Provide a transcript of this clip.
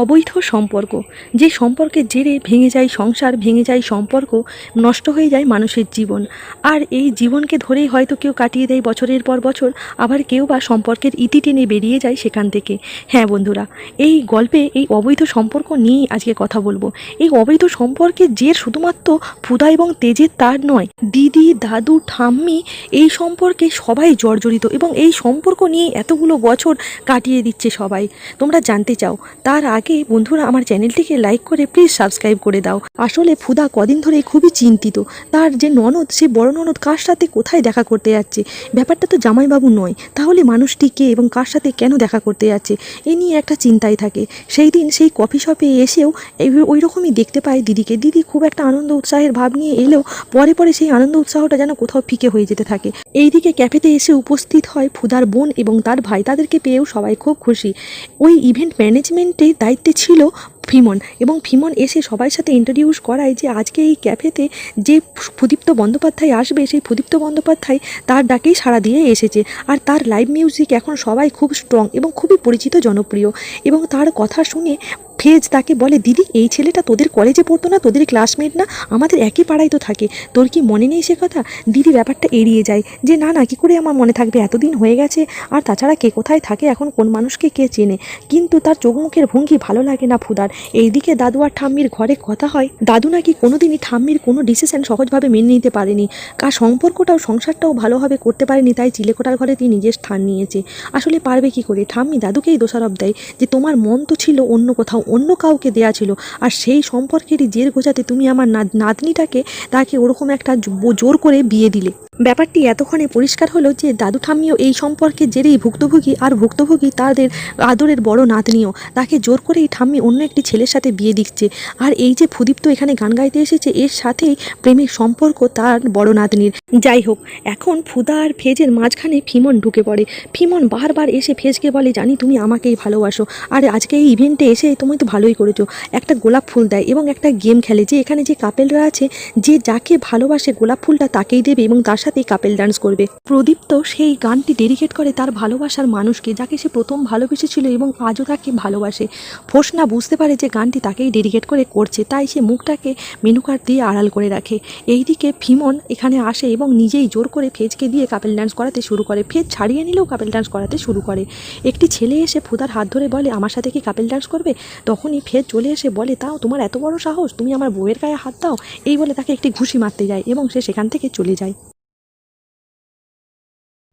অবৈধ সম্পর্ক। যে সম্পর্কের জেরে ভেঙে যায় সংসার, ভেঙে যায় সম্পর্ক, নষ্ট হয়ে যায় মানুষের জীবন। আর এই জীবনকে ধরেই হয়তো কেউ কাটিয়ে দেয় বছরের পর বছর, আবার কেউ বা সম্পর্কের ইতি টেনে বেরিয়ে যায় সেখান থেকে। হ্যাঁ বন্ধুরা, এই গল্পে এই অবৈধ সম্পর্ক নিয়েই আজকে কথা বলব। এই অবৈধ সম্পর্কের জের শুধুমাত্র ফুদা এবং তেজের তার নয়, দিদি, দাদু, ঠাম্মি, এই সম্পর্কে সবাই জর্জরিত এবং এই সম্পর্ক নিয়ে এতগুলো বছর কাটিয়ে দিচ্ছে সবাই। তোমরা জানতে চাও, তার আগে বন্ধুরা, আমার চ্যানেলটিকে লাইক করে প্লিজ সাবস্ক্রাইব করে দাও। আসলে ফুদা কদিন ধরে খুবই চিন্তিত। তার যে ননদ, সে বড় ননদ কার সাথে কোথায় দেখা করতে যাচ্ছে? ব্যাপারটা তো জামাইবাবু নয়। তাহলে মানুষটি কে এবং কার সাথে কেন দেখা করতে যাচ্ছে? এ নিয়ে একটা চিন্তায় থাকে। সেই দিন সেই কফি শপে এসেও ওই রকমই দেখতে পায় দিদিকে। দিদি খুব একটা আনন্দ উৎসাহের ভাব নিয়ে এলেও পরে পরে সেই আনন্দ উৎসাহটা যেন কোথাও ফিকে হয়ে যেতে থাকে। এইদিকে ক্যাফেতে এসে উপস্থিত হয় ফুদার বোন এবং তার ভাই। তাদেরকে পেয়েও সবাই খুব খুশি। ওই ইভেন্ট ম্যানেজমেন্টের দায়িত্বে ছিল ফিমন। এবং ফিমন এসে সবার সাথে ইন্ট্রোডিউস করায় যে আজকে এই ক্যাফেতে যে প্রদীপ্ত বন্দ্যোপাধ্যায় আসবে, সেই প্রদীপ্ত বন্দ্যোপাধ্যায় তার ডাকেই সাড়া দিয়ে এসেছে। আর তার লাইভ মিউজিক এখন সবাই খুব স্ট্রং এবং খুবই পরিচিত, জনপ্রিয়। এবং তার কথা শুনে ফেজ তাকে বলে, দিদি, এই ছেলেটা তোদের কলেজে পড়তো না, তোদের ক্লাসমেট না? আমাদের একই পাড়ায় তো থাকে। তোর কি মনে নেই সে কথা? দিদি ব্যাপারটা এড়িয়ে যায় যে, না না, কী করে আমার মনে থাকবে? এতদিন হয়ে গেছে। আর তাছাড়া কে কোথায় থাকে? এখন কোন মানুষকে কে চেনে? কিন্তু তার চোখ মুখের ভঙ্গি ভালো লাগে না ফুদার। এইদিকে দাদু আর ঠাম্মির ঘরে কথা হয়। দাদু নাকি কোনোদিনই ঠাম্মির কোনো ডিসিশন সহজভাবে মেনে নিতে পারেনি। কার সম্পর্কটাও, সংসারটাও ভালোভাবে করতে পারেনি, তাই চিলেকোটার ঘরে তিনি নিজের স্থান নিয়েছে। আসলে পারবে কি করে? ঠাম্মি দাদুকেই দোষারোপ দেয় যে, তোমার মন তো ছিল অন্য কোথাও, অন্য কাউকে দেয়া ছিল। আর সেই সম্পর্কেরই জের গোছাতে তুমি আমার নাত- নাতনিটাকে তাকে ওরকম একটা জোর করে বিয়ে দিলে। ব্যাপারটি এতক্ষণে পরিষ্কার হলো যে, দাদু ঠাম্মিও এই সম্পর্কে জেরেই ভুক্তভোগী, আর ভুক্তভোগী তাদের আদরের বড় নাতনিও। তাকে জোর করে এই ঠাম্মি অন্য একটি ছেলের সাথে বিয়ে দিচ্ছে। আর এই যে ফুদীপ্ত এখানে গান গাইতে এসেছে, এর সাথেই প্রেমের সম্পর্ক তার বড় নাতনির। যাই হোক, এখন ফুদা আর ফেজের মাঝখানে ফিমন ঢুকে পড়ে। ফিমন বারবার এসে ফেজকে বলে, জানি তুমি আমাকেই ভালোবাসো। আর আজকে এই ইভেন্টে এসে তুমি তো ভালোই করেছ। একটা গোলাপ ফুল দেয় এবং একটা গেম খেলে যে এখানে যে কাপেলরা আছে, যে যাকে ভালোবাসে গোলাপ ফুলটা তাকেই দেবে এবং তার সাথেই কাপেল ডান্স করবে। প্রদীপ্ত সেই গানটি ডেডিকেট করে তার ভালোবাসার মানুষকে, যাকে সে প্রথম ভালোবেসেছিল এবং আজও তাকে ভালোবাসে। ফোসনা বুঝতে পারে যে গানটি তাকেই ডেডিকেট করে করছে, তাই সে মুখটাকে মেনু কার্ড দিয়ে আড়াল করে রাখে। এইদিকে ফিমন এখানে আসে এবং নিজেই জোর করে ফেজকে দিয়ে কাপেল ডান্স করাতে শুরু করে। ফেজ ছাড়িয়ে নিলেও কাপেল ডান্স করাতে শুরু করে। একটি ছেলে এসে ফুদার হাত ধরে বলে, আমার সাথে কি কাপেল ডান্স করবে? তখনই ফেজ চলে এসে বলে, তাও তোমার এত বড় সাহস? তুমি আমার বউয়ের গায়ে হাত দাও। এই বলে তাকে একটি ঘুষি মারতে যায় এবং সে সেখান থেকে চলে যায়।